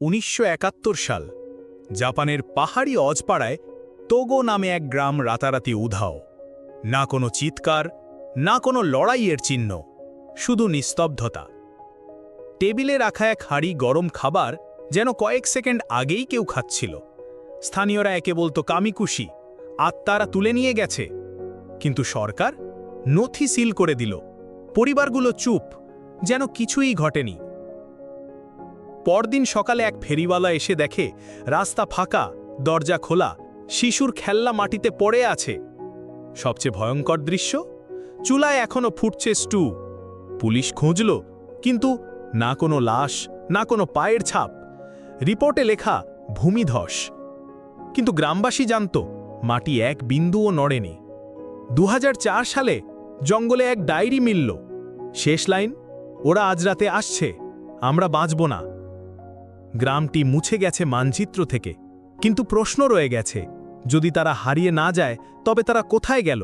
উনিশশো একাত্তর সাল, জাপানের পাহাড়ি অজপাড়ায় তোগো নামে এক গ্রাম রাতারাতি উধাও। না কোনো চিৎকার, না কোনো লড়াইয়ের চিহ্ন, শুধু নিস্তব্ধতা। টেবিলে রাখা এক হাঁড়ি গরম খাবার যেন কয়েক সেকেন্ড আগেই কেউ খাচ্ছিল। স্থানীয়রা একে বলতো কামিকুশি, আত্মারা তুলে নিয়ে গেছে। কিন্তু সরকার নথি সিল করে দিল। পরিবারগুলো চুপ, যেন কিছুই ঘটেনি। পরদিন সকালে এক ফেরিওয়ালা এসে দেখে, রাস্তা ফাঁকা, দরজা খোলা, শিশুর খেলনা মাটিতে পড়ে আছে। সবচেয়ে ভয়ঙ্কর দৃশ্য? চুলায় এখনও ফুটছে স্টু। পুলিশ খুঁজল, কিন্তু না কোনো লাশ, না কোনো পায়ের ছাপ। রিপোর্টে লেখা, ভূমিধস। কিন্তু গ্রামবাসী জানত, মাটি এক বিন্দুও নড়েনি। দু হাজার চার সালে জঙ্গলে এক ডায়েরি মিলল। শেষ লাইন, ওরা আজ রাতে আসছে, আমরা বাঁচব না। গ্রামটি মুছে গেছে মানচিত্র থেকে। কিন্তু প্রশ্ন রয়ে গেছে, যদি তারা হারিয়ে না যায়, তবে তারা কোথায় গেল?